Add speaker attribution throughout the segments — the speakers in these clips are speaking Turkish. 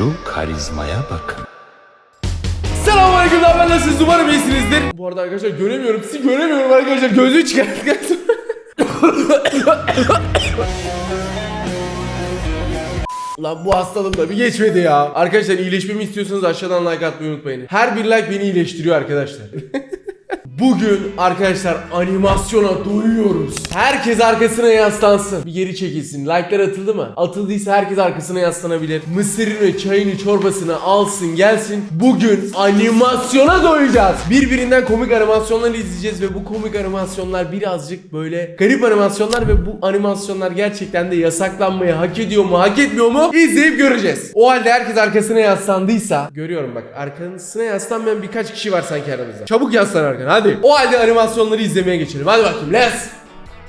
Speaker 1: Şu karizmaya bakın.
Speaker 2: Selamünaleyküm ben nasılsınız umarım iyisinizdir. Bu arada arkadaşlar göremiyorum sizi göremiyorum arkadaşlar gözü çıkarttık. Lan bu hastalığım da bir geçmedi ya. Arkadaşlar iyileşmemi istiyorsanız aşağıdan like atmayı unutmayın. Her bir like beni iyileştiriyor arkadaşlar. Bugün arkadaşlar animasyona doyuyoruz. Herkes arkasına yaslansın. Bir geri çekilsin. Like'lar atıldı mı? Atıldıysa herkes arkasına yaslanabilir. Mısırını, çayını, çorbasını alsın gelsin. Bugün animasyona doyacağız. Birbirinden komik animasyonlar izleyeceğiz ve bu komik animasyonlar birazcık böyle garip animasyonlar ve bu animasyonlar gerçekten de yasaklanmayı hak ediyor mu, hak etmiyor mu? İzleyip göreceğiz. O halde herkes arkasına yaslandıysa görüyorum bak arkasına yaslanmayan birkaç kişi var sanki aramızda. Çabuk yaslan arkana hadi. O halde animasyonları izlemeye geçelim. Hadi bakayım let's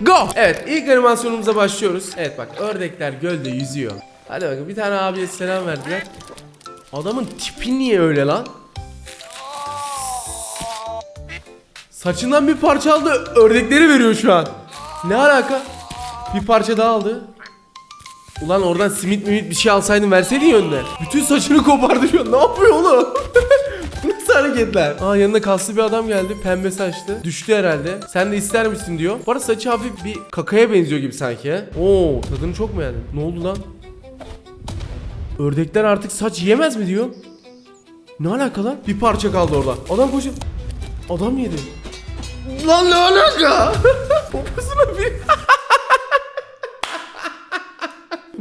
Speaker 2: go. Evet ilk animasyonumuza başlıyoruz. Evet bak ördekler gölde yüzüyor. Hadi bakın bir tane abiye selam verdiler. Adamın tipi niye öyle lan? Saçından bir parça aldı ördekleri veriyor şu an. Ne alaka? Bir parça daha aldı. Ulan oradan simit mimit bir şey alsaydın verseydin yönüne. Bütün saçını kopardı şu an. Ne yapıyor oğlum? Nasıl hareketler? Aa yanında kaslı bir adam geldi. Pembe saçlı. Düştü herhalde. Sen de ister misin diyor. Bu arada saçı hafif bir kakaya benziyor gibi sanki he. Oo tadını çok mu beğendin? Ne oldu lan? Ördekler artık saç yiyemez mi diyor. Ne alaka lan? Bir parça kaldı orada. Adam koşuyor. Adam yedi. Lan ne alaka? Poposuna bir...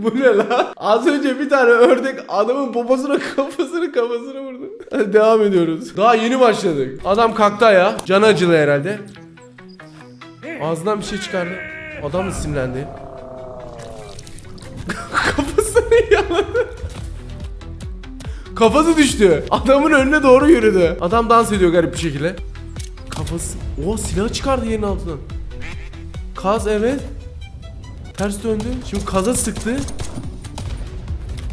Speaker 2: Bu ne lan? Az önce bir tane ördek adamın poposuna kafasını kafasına vurdu. Devam ediyoruz. Daha yeni başladık. Adam kalktı ayağa. Canı acılı herhalde. Ağzından bir şey çıkardı. Adam mı sinirlendi? Kafasını yaladı. Kafası düştü. Adamın önüne doğru yürüdü. Adam dans ediyor garip bir şekilde. Kafası... O silah çıkardı yerin altından. Kaz evet. Ters döndü. Şimdi kaza sıktı.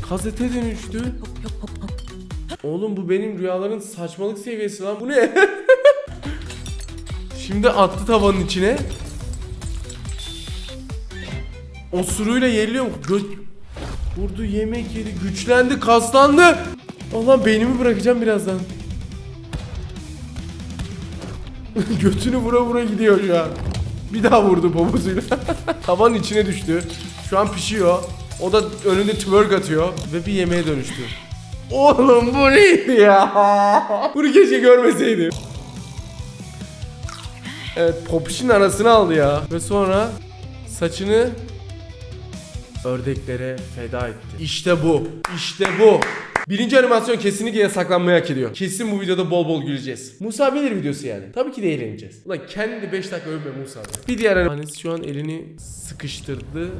Speaker 2: Kaz ete dönüştü. Oğlum bu benim rüyaların saçmalık seviyesi lan. Bu ne? Şimdi attı tavanın içine. Osuruyla yerliyor mu? Gö Vurdu yemek yedi. Güçlendi. Kaslandı. Allah beynimi bırakacağım birazdan. Götünü vura vura gidiyor şu an. Bir daha vurdu poposuyla. Tavan içine düştü. Şu an pişiyor. O da önünde twerk atıyor ve bir yemeğe dönüştü. Oğlum bu neydi ya? Bunu keşke görmeseydim. Evet popişin arasını aldı ya. Ve sonra saçını ördeklere feda etti. İşte bu. İşte bu. Birinci animasyon kesinlikle yasaklanmayı hak ediyor. Kesin bu videoda bol bol güleceğiz. Musa bilir videosu yani. Tabii ki de eğleneceğiz. Ulan kendini 5 dakika övme Musa. Bir diğer animasyon şu an elini sıkıştırdı.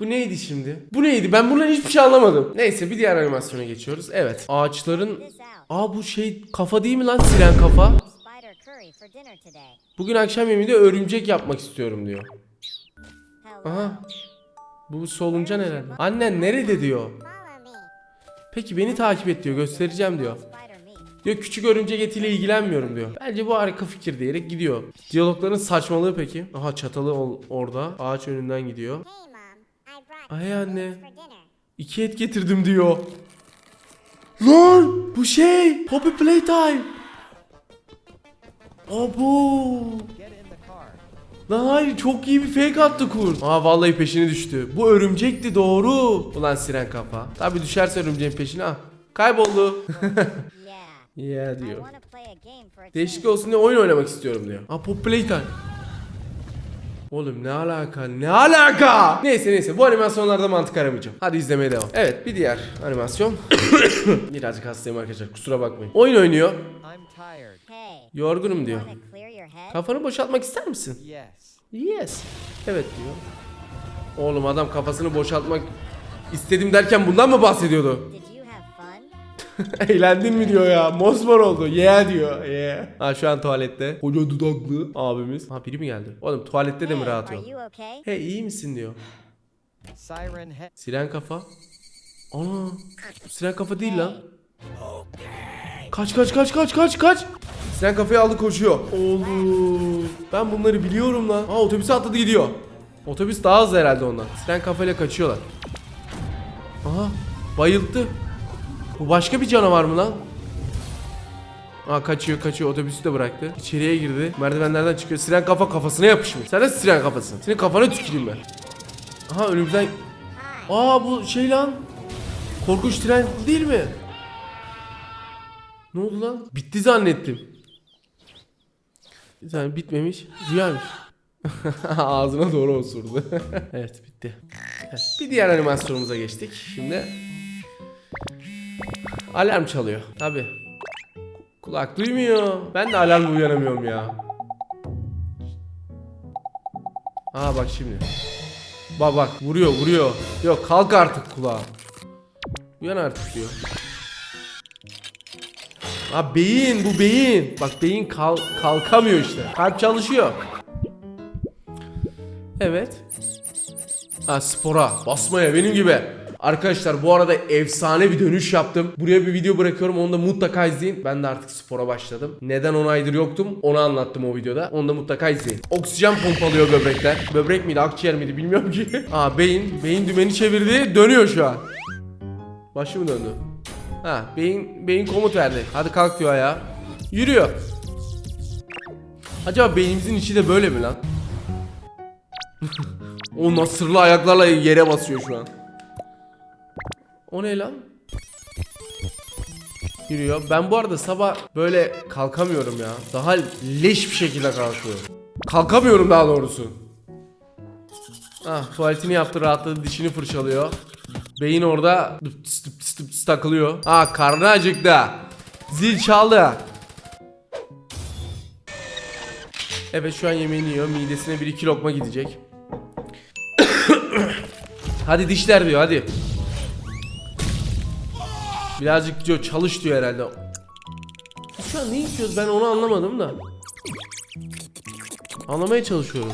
Speaker 2: Bu neydi şimdi? Bu neydi? Ben bundan hiçbir şey anlamadım. Neyse bir diğer animasyona geçiyoruz. Evet. Ağaçların... Aa bu şey kafa değil mi lan? Siren kafa. Bugün akşam yemeğinde örümcek yapmak istiyorum diyor. Aha. Bu soluncan herhalde. Annen nerede diyor. Peki beni takip et diyor. Göstereceğim diyor. Diyor küçük örümcek etiyle ilgilenmiyorum diyor. Bence bu harika fikir diyerek gidiyor. Diyalogların saçmalığı peki. Aha çatalı ol- orada. Ağaç önünden gidiyor. Ay anne. İki et getirdim diyor. Lan bu şey. Poppy Playtime. Abo. Lan hayır çok iyi bir fake attı kurt. Aa vallahi peşine düştü. Bu örümcekti doğru. Ulan siren kafa. Tabi düşerse örümceğin peşine ah. Kayboldu.
Speaker 3: Yeah.
Speaker 2: diyor. Değişik olsun diye oyun oynamak istiyorum diyor. Aa Pop Playtime. Oğlum ne alaka ne alaka? Neyse neyse bu animasyonlarda mantık aramayacağım. Hadi izlemeye devam. Evet bir diğer animasyon. Birazcık hastayım arkadaşlar kusura bakmayın. Oyun oynuyor. Yorgunum diyor. Kafanı boşaltmak ister misin?
Speaker 4: Yes.
Speaker 2: Yes. Evet diyor. Oğlum adam kafasını boşaltmak istedim derken bundan mı bahsediyordu? Eğlendin mi diyor ya. Mosmor oldu. Yeah diyor. Yeah. Ha şu an tuvalette. Koca dudaklı abimiz. Ha biri mi geldi? Oğlum tuvalette de mi rahat yok? Hey iyi misin diyor.
Speaker 4: Siren
Speaker 2: kafa. Ana. Siren kafa değil lan. Kaç kaç kaç kaç kaç kaç. Siren kafayı aldı koşuyor. Oğlum. Ben bunları biliyorum lan. Aa otobüse atladı gidiyor. Otobüs daha hızlı herhalde ondan. Siren kafayla kaçıyorlar. Aha bayılttı. Bu başka bir canavar mı lan? Aa kaçıyor kaçıyor otobüsü de bıraktı. İçeriye girdi. Merdivenlerden çıkıyor. Siren kafa kafasına yapışmış. Sen de siren kafasın. Senin kafana tüküreyim ben. Aha önümüzden... Aa bu şey lan. Korkunç tren değil mi? Ne oldu lan? Bitti zannettim. Tane bitmemiş. Rüyaymış. Ağzına doğru osurdu. evet bitti. Evet, bir diğer animasyonumuza geçtik. Şimdi alarm çalıyor. Tabi. Kulak duymuyor. Ben de alarmla uyanamıyorum ya. Aa bak şimdi. Bak bak vuruyor vuruyor. Yok kalk artık kulağa. Uyan artık diyor. Aa beyin bu beyin. Bak beyin kal kalkamıyor işte. Kalp çalışıyor. Evet. Ha spora, basmaya benim gibi. Arkadaşlar bu arada efsane bir dönüş yaptım. Buraya bir video bırakıyorum onu da mutlaka izleyin. Ben de artık spora başladım. Neden 10 aydır yoktum onu anlattım o videoda. Onu da mutlaka izleyin. Oksijen pompalıyor böbrekler. Böbrek miydi akciğer miydi bilmiyorum ki. Aa beyin, beyin dümeni çevirdi dönüyor şu an. Başı mı döndü? Ha beyin, beyin komut verdi. Hadi kalk diyor ayağa. Yürüyor. Acaba beynimizin içi de böyle mi lan? o nasırlı ayaklarla yere basıyor şu an. O ne lan? Yürüyor. Ben bu arada sabah böyle kalkamıyorum ya. Daha leş bir şekilde kalkıyorum. Kalkamıyorum daha doğrusu. Ah tuvaletini yaptı rahatladı dişini fırçalıyor. Beyin orada tıs dıp tıs takılıyor. Ah karnı acıktı. Zil çaldı. Evet şu an yemeğini yiyor. Midesine bir iki lokma gidecek. hadi dişler diyor hadi. Birazcık diyor çalış diyor herhalde. Şu an ne içiyoruz ben onu anlamadım da. Anlamaya çalışıyorum.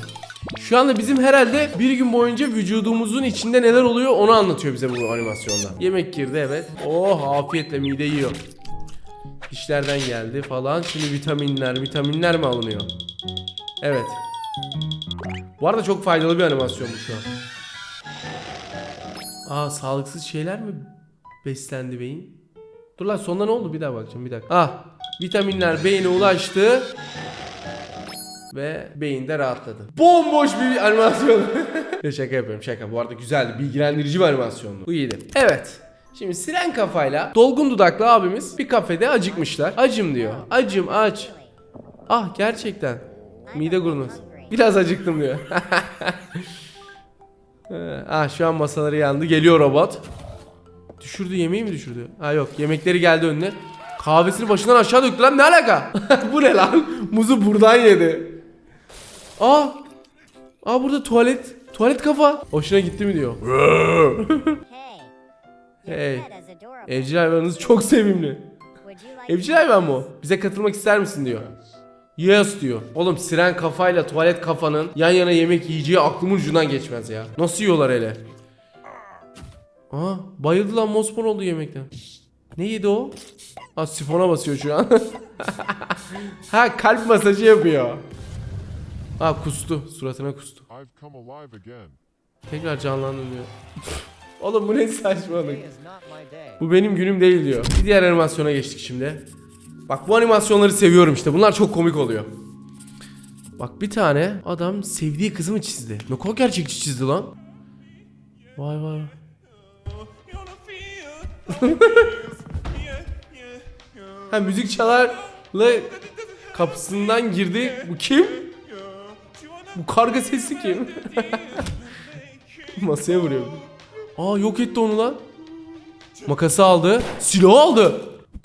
Speaker 2: Şu anda bizim herhalde bir gün boyunca vücudumuzun içinde neler oluyor onu anlatıyor bize bu animasyonda. Yemek girdi evet. Oh afiyetle mide yiyor. İşlerden geldi falan. Şimdi vitaminler, vitaminler mi alınıyor? Evet. Bu arada çok faydalı bir animasyon bu şu an. Aa sağlıksız şeyler mi beslendi beyin? Dur lan sonunda ne oldu? Bir daha bakacağım bir dakika. Ah vitaminler beyine ulaştı. Ve beyinde rahatladı. Bomboş bir animasyon. Şaka yapıyorum şaka. Bu arada güzeldi. Bilgilendirici bir animasyondu. Bu iyiydi. Evet. Şimdi siren kafayla dolgun dudaklı abimiz bir kafede acıkmışlar. Acım diyor. Acım aç. Ah gerçekten. Mide gurunuz. Biraz acıktım diyor. Ah şu an masaları yandı. Geliyor robot. Düşürdü yemeği mi düşürdü? Ha yok yemekleri geldi önüne. Kahvesini başından aşağı döktü lan ne alaka? Bu ne lan? Muzu buradan yedi. Aa! Aa burada tuvalet. Tuvalet kafa. Hoşuna gitti mi diyor.
Speaker 3: Hey.
Speaker 2: Evcil hayvanınız çok sevimli. Evcil hayvan mı o? Bize katılmak ister misin diyor. Yes diyor. Oğlum siren kafayla tuvalet kafanın yan yana yemek yiyeceği aklımın ucundan geçmez ya. Nasıl yiyorlar hele? Aa bayıldı lan mosmor oldu yemekten. Ne yedi o? Ha sifona basıyor şu an. ha kalp masajı yapıyor. Ha kustu. Suratına kustu. Tekrar canlandın diyor. Oğlum bu ne saçmalık. Bu benim günüm değil diyor. Bir diğer animasyona geçtik şimdi. Bak bu animasyonları seviyorum işte. Bunlar çok komik oluyor. Bak bir tane adam sevdiği kızı mı çizdi? Ne kadar gerçekçi çizdi lan. Vay vay. ha müzik çalarla kapısından girdi. Bu kim? Bu karga sesi kim? Masaya vuruyor. Aa yok etti onu lan. Makası aldı. Silahı aldı.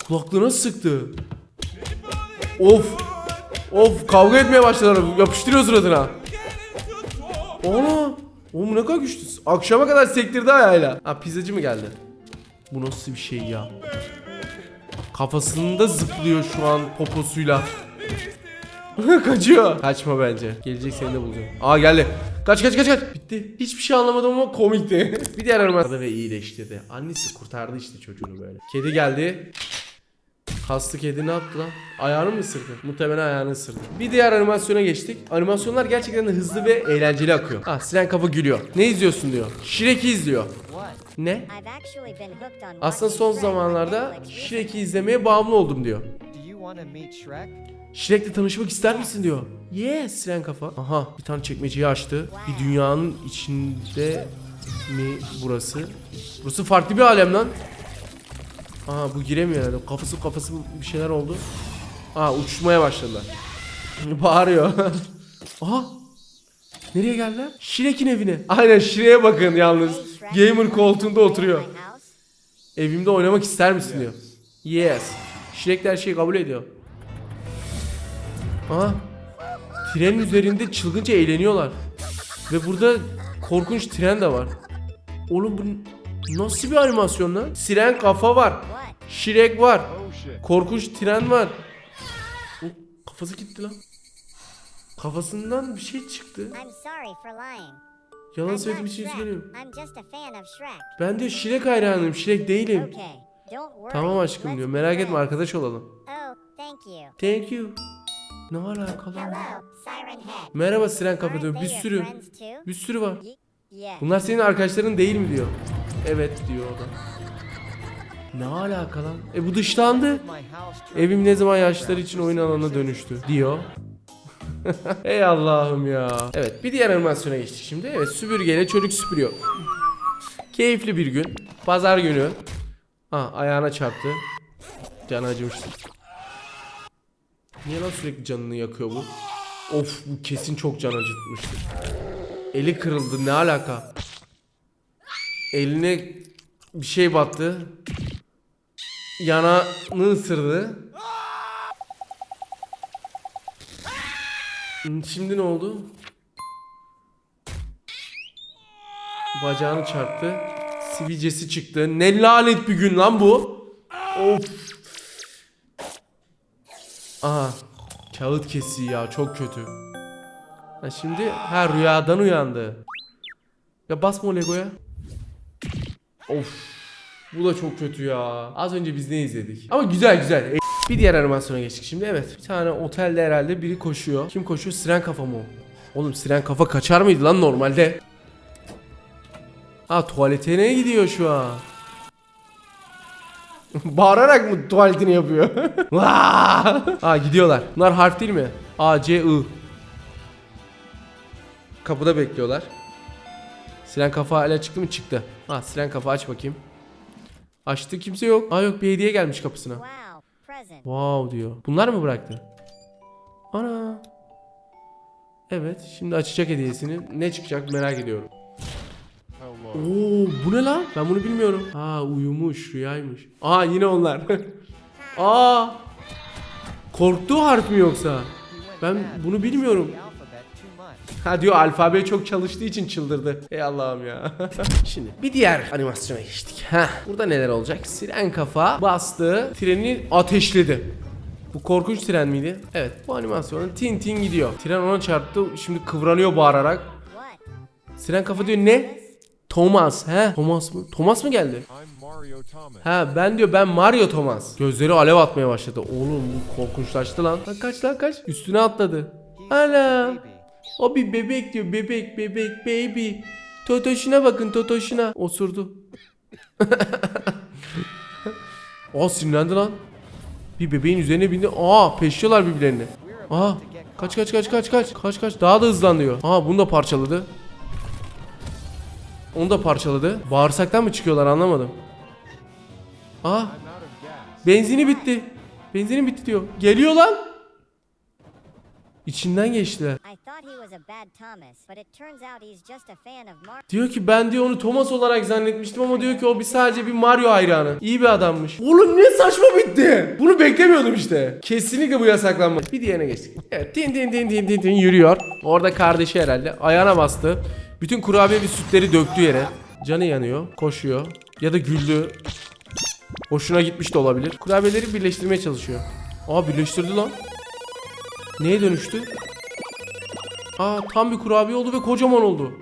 Speaker 2: Kulaklığına sıktı. Of. Of kavga etmeye başladılar. Yapıştırıyor suratına. Ana. Oğlum ne kadar güçlü. Akşama kadar sektirdi ayağıyla. Ha pizzacı mı geldi? Bu nasıl bir şey ya? Kafasında zıplıyor şu an poposuyla. Kaçıyor. Kaçma bence. Gelecek seni de bulacak. Aa geldi. Kaç kaç kaç kaç. Bitti. Hiçbir şey anlamadım ama komikti. bir diğer animasyon ve iyileştirdi. Annesi kurtardı işte çocuğunu böyle. Kedi geldi. Kaslı kedi ne yaptı lan? Ayağını mı ısırdı? Muhtemelen ayağını ısırdı. Bir diğer animasyona geçtik. Animasyonlar gerçekten de hızlı ve eğlenceli akıyor. Ah siren kafa gülüyor. Ne izliyorsun diyor. Shrek'i izliyor. Ne? Aslında son zamanlarda Shrek'i izlemeye bağımlı oldum diyor.
Speaker 4: To meet Shrek?
Speaker 2: Shrek'le tanışmak ister misin diyor. Yes siren kafa. Aha bir tane çekmeceyi açtı. Bir dünyanın içinde mi burası? Burası farklı bir alem lan. Aha bu giremiyor herhalde. Kafası kafası bir şeyler oldu. Aa uçmaya başladılar. Bağırıyor. Aha. Nereye geldiler? Shrek'in evine. Aynen Shrek'e bakın yalnız. Gamer
Speaker 3: wanna
Speaker 2: koltuğunda oturuyor. Evimde oynamak ister misin diyor. Yes. Shrek de her şeyi kabul ediyor. Aha. Trenin üzerinde çılgınca eğleniyorlar. Ve burada korkunç tren de var. Oğlum bu nasıl bir animasyon lan? Siren kafa var. Shrek var. Korkunç tren var. O kafası gitti lan. Kafasından bir şey çıktı. Yalan
Speaker 3: I'm
Speaker 2: söylediğim için
Speaker 3: of Shrek.
Speaker 2: Ben diyor Shrek hayranıyım. Shrek değilim.
Speaker 3: Okay.
Speaker 2: Tamam aşkım diyor. Merak etme arkadaş olalım.
Speaker 3: Oh, thank you.
Speaker 2: Ne alaka lan?
Speaker 3: Hello, Siren Head.
Speaker 2: Merhaba Siren Kafa diyor. Bir sürü. Bir sürü var. Bunlar senin arkadaşların değil mi diyor. Evet diyor o da. Ne alaka lan? E bu dışlandı. Evim ne zaman yaşlılar için oyun alanına dönüştü diyor. Ey Allah'ım ya. Evet bir diğer animasyona geçtik şimdi. Evet süpürgeyle çocuk süpürüyor. Keyifli bir gün. Pazar günü. Ha ayağına çarptı. Canı acımıştır. Niye lan sürekli canını yakıyor bu? Of bu kesin çok can acıtmıştır. Eli kırıldı ne alaka? Eline bir şey battı. Yanağını ısırdı. Şimdi ne oldu? Bacağını çarptı. Sivilcesi çıktı. Ne lanet bir gün lan bu. Of. Aha. Kağıt kesiği ya çok kötü. Ha şimdi ha rüyadan uyandı. Ya basma o Lego'ya. Of. Bu da çok kötü ya. Az önce biz ne izledik? Ama güzel güzel. E- Bir diğer animasyona geçtik şimdi. Evet. Bir tane otelde herhalde biri koşuyor. Kim koşuyor? Siren kafa mı? Oğlum siren kafa kaçar mıydı lan normalde? Ha tuvaletine gidiyor şu an. Bağırarak mı tuvaletini yapıyor? Ha gidiyorlar. Bunlar harf değil mi? A, C, I. Kapıda bekliyorlar. Siren kafa hala çıktı mı? Çıktı. Ha siren kafa aç bakayım. Açtı kimse yok. Aa yok bir hediye gelmiş kapısına.
Speaker 3: Wow
Speaker 2: diyor. Bunlar mı bıraktı? Ana. Evet şimdi açacak hediyesini. Ne çıkacak merak ediyorum. Oo bu ne lan? Ben bunu bilmiyorum. Ha uyumuş rüyaymış. Aa yine onlar. Aa. Korktuğu harf mi yoksa? Ben bunu bilmiyorum. Ha diyor alfabe çok çalıştığı için çıldırdı. Ey Allah'ım ya. Şimdi bir diğer animasyona geçtik. Ha burada neler olacak? Siren kafa bastı, treni ateşledi. Bu korkunç tren miydi? Evet bu animasyonun tin tin gidiyor. Tren ona çarptı şimdi kıvranıyor bağırarak. Siren kafa diyor ne? Thomas he? Thomas mı? Thomas mı geldi?
Speaker 5: I'm Mario Thomas.
Speaker 2: Ha ben diyor ben Mario Thomas. Gözleri alev atmaya başladı. Oğlum bu korkunçlaştı lan. Lan kaç lan kaç. Üstüne atladı. Ana. O bir bebek diyor. Bebek bebek baby. Totoşuna bakın Totoşuna. Osurdu. Aa sinirlendi lan. Bir bebeğin üzerine bindi. Aa peşliyorlar birbirlerini. Aa kaç kaç kaç kaç kaç. Kaç kaç daha da hızlanıyor. Aa bunu da parçaladı. Onu da parçaladı. Bağırsaktan mı çıkıyorlar anlamadım. Aa
Speaker 5: gas.
Speaker 2: benzini bitti. Benzinin bitti diyor. Geliyor lan. İçinden geçtiler. Diyor ki ben diyor onu Thomas olarak zannetmiştim ama diyor ki o bir sadece bir Mario hayranı. İyi bir adammış. Oğlum ne saçma bitti. Bunu beklemiyordum işte. Kesinlikle bu yasaklanmalı. Bir diğerine geçtik. Evet tin tin tin tin tin tin yürüyor. Orada kardeşi herhalde ayağına bastı. Bütün kurabiye bir sütleri döktü yere. Canı yanıyor. Koşuyor. Ya da güldü. Hoşuna gitmiş de olabilir. Kurabiyeleri birleştirmeye çalışıyor. Aa birleştirdi lan. Neye dönüştü? Aa tam bir kurabiye oldu ve kocaman oldu.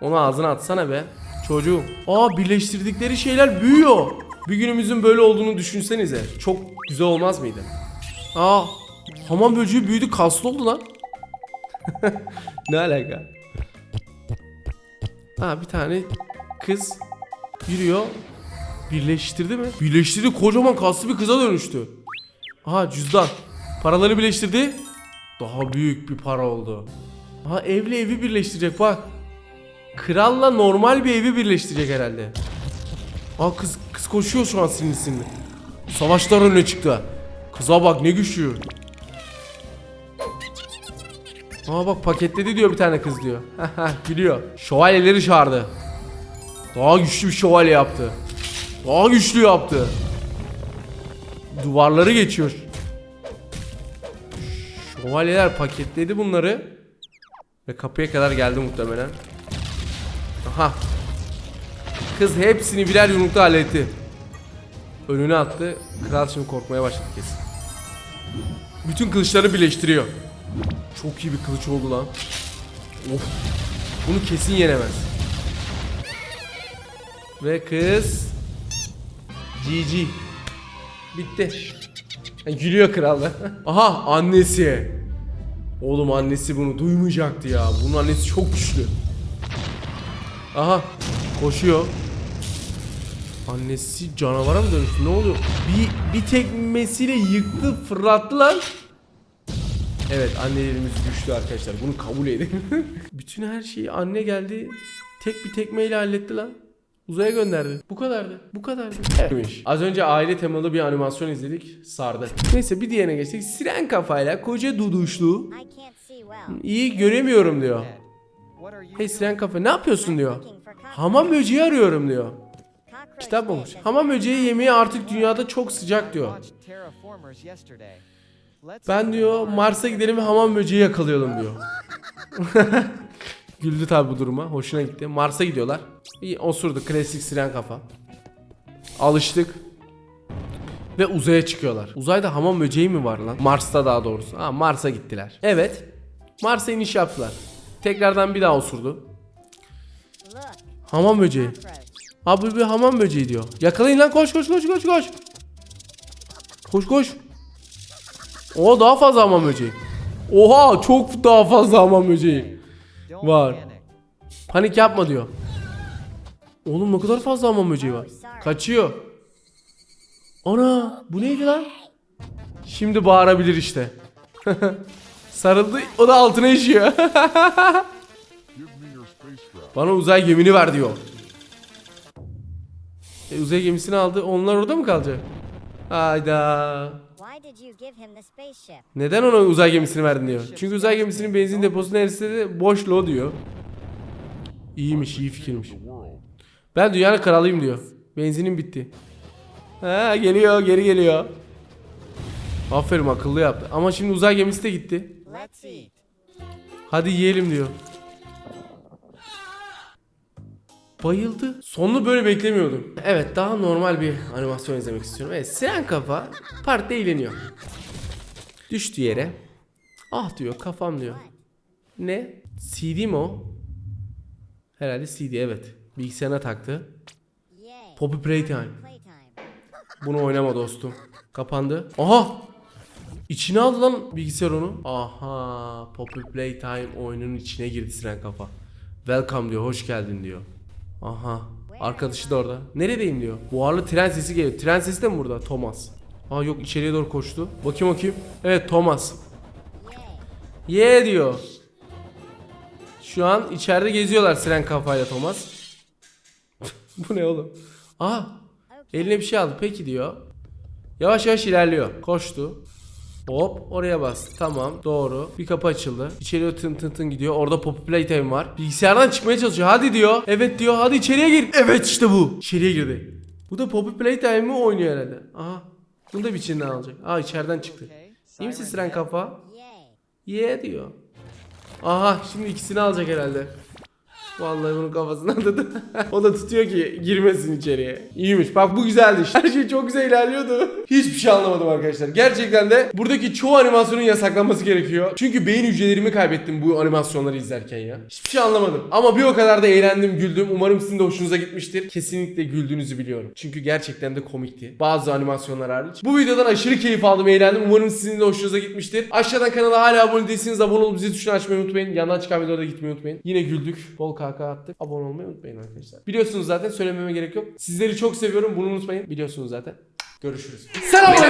Speaker 2: Onu ağzına atsana be. Çocuğum. Aa birleştirdikleri şeyler büyüyor. Bir günümüzün böyle olduğunu düşünsenize. Çok güzel olmaz mıydı? Aa, hamam böceği büyüdü kaslı oldu lan. ne alaka? Ha bir tane kız yürüyor. Birleştirdi mi? Birleştirdi kocaman kaslı bir kıza dönüştü. Aha cüzdan. Paraları birleştirdi. Daha büyük bir para oldu. Ha evle evi birleştirecek bak. Kralla normal bir evi birleştirecek herhalde. Aa kız kız koşuyor şu an sinirli sinirli. Savaşlar önüne çıktı. Kıza bak ne güçlü. Aa bak paketledi diyor bir tane kız diyor. Gülüyor. Şövalyeleri çağırdı. Daha güçlü bir şövalye yaptı. Daha güçlü yaptı. Duvarları geçiyor. Şövalyeler paketledi bunları. Ve kapıya kadar geldi muhtemelen. Aha. Kız hepsini birer yumrukta halletti. Önüne attı. Kral şimdi korkmaya başladı kesin. Bütün kılıçları birleştiriyor. Çok iyi bir kılıç oldu lan. Of. Bunu kesin yenemez. Ve kız GG. Bitti. Gülüyor kral da. Aha annesi. Oğlum annesi bunu duymayacaktı ya. Bunun annesi çok güçlü. Aha koşuyor. Annesi canavara mı dönüştü? Ne oluyor? Bir, bir tekmesiyle yıktı, fırlattı lan. Evet annelerimiz güçlü arkadaşlar. Bunu kabul edin. Bütün her şeyi anne geldi. Tek bir tekmeyle halletti lan. Uzaya gönderdi. Bu kadardı. Bu kadardı. Evet. Az önce aile temalı bir animasyon izledik. Sardı. Neyse bir diğerine geçtik. Siren kafayla koca duduşlu. İyi göremiyorum diyor. Hey siren kafa ne yapıyorsun diyor. Hamam böceği arıyorum diyor. Kitap olmuş. Hamam böceği yemeği artık dünyada çok sıcak diyor. Ben diyor. Mars'a gidelim ve hamam böceği yakalayalım diyor. Güldü tabi bu duruma. Hoşuna gitti. Mars'a gidiyorlar. İyi osurdu. Klasik siren kafa. Alıştık. Ve uzaya çıkıyorlar. Uzayda hamam böceği mi var lan? Mars'ta daha doğrusu. Ha Mars'a gittiler. Evet. Mars'a iniş yaptılar. Tekrardan bir daha osurdu. Hamam böceği. Abi bir hamam böceği diyor. Yakalayın lan koş koş koş koş koş. Koş koş. O daha fazla hamam böceği. Oha çok daha fazla hamam böceği. Var. Panik yapma diyor. Oğlum ne kadar fazla hamam böceği var. Kaçıyor. Ana bu neydi lan? Şimdi bağırabilir işte. Sarıldı o da altına işiyor. Bana uzay gemini ver diyor. E, uzay gemisini aldı. Onlar orada mı kalacak? Hayda. Neden ona uzay gemisini verdin diyor. Çünkü uzay gemisinin benzin deposu neresi de boş lo diyor. İyiymiş, iyi fikirmiş. Ben dünyanın kralıyım diyor. Benzinim bitti. Ha geliyor, geri geliyor. Aferin akıllı yaptı. Ama şimdi uzay gemisi de gitti. Hadi yiyelim diyor. Bayıldı. Sonunu böyle beklemiyordum. Evet daha normal bir animasyon izlemek istiyorum. Evet Siren Kafa parkta eğleniyor. Düştü yere. Ah diyor kafam diyor. Ne? CD mi o? Herhalde CD evet. Bilgisayarına taktı. Poppy. Playtime. Bunu oynama dostum. Kapandı. Aha! İçine aldı lan bilgisayar onu. Aha! Poppy Playtime oyunun içine girdi Siren Kafa. Welcome diyor, hoş geldin diyor. Aha. Arkadaşı da orada. Neredeyim diyor. Buharlı tren sesi geliyor. Tren sesi de mi burada? Thomas. Aa yok içeriye doğru koştu. Bakayım bakayım. Evet Thomas. Ye diyor. Şu an içeride geziyorlar Siren kafayla Thomas. Bu ne oğlum? Aa eline bir şey aldı. Peki diyor. Yavaş yavaş ilerliyor. Koştu. Hop oraya bastı. Tamam doğru. Bir kapı açıldı. İçeriye tın tın tın gidiyor. Orada Poppy Playtime var. Bilgisayardan çıkmaya çalışıyor. Hadi diyor. Evet diyor. Hadi içeriye gir. Evet işte bu. İçeriye girdi. Bu da Poppy Playtime'ı oynuyor herhalde. Aha. Bunu da bir içinden alacak. Aa içeriden çıktı. İyi misin
Speaker 4: Siren
Speaker 2: kafa? Ye diyor. Aha şimdi ikisini alacak herhalde. Vallahi bunun kafasına da o da tutuyor ki girmesin içeriye. İyiymiş. Bak bu güzeldi. Her şey çok güzel ilerliyordu. Hiçbir şey anlamadım arkadaşlar. Gerçekten de buradaki çoğu animasyonun yasaklanması gerekiyor. Çünkü beyin hücrelerimi kaybettim bu animasyonları izlerken ya. Hiçbir şey anlamadım. Ama bir o kadar da eğlendim, güldüm. Umarım sizin de hoşunuza gitmiştir. Kesinlikle güldüğünüzü biliyorum. Çünkü gerçekten de komikti. Bazı animasyonlar hariç. Bu videodan aşırı keyif aldım, eğlendim. Umarım sizin de hoşunuza gitmiştir. Aşağıdan kanala hala abone değilseniz abone olup zil tuşunu açmayı unutmayın. Yandan çıkan videolara gitmeyi unutmayın. Yine güldük. Bol kaka attık. Abone olmayı unutmayın arkadaşlar. Biliyorsunuz zaten söylememe gerek yok. Sizleri çok seviyorum. Bunu unutmayın. Biliyorsunuz zaten. Görüşürüz.
Speaker 6: Man,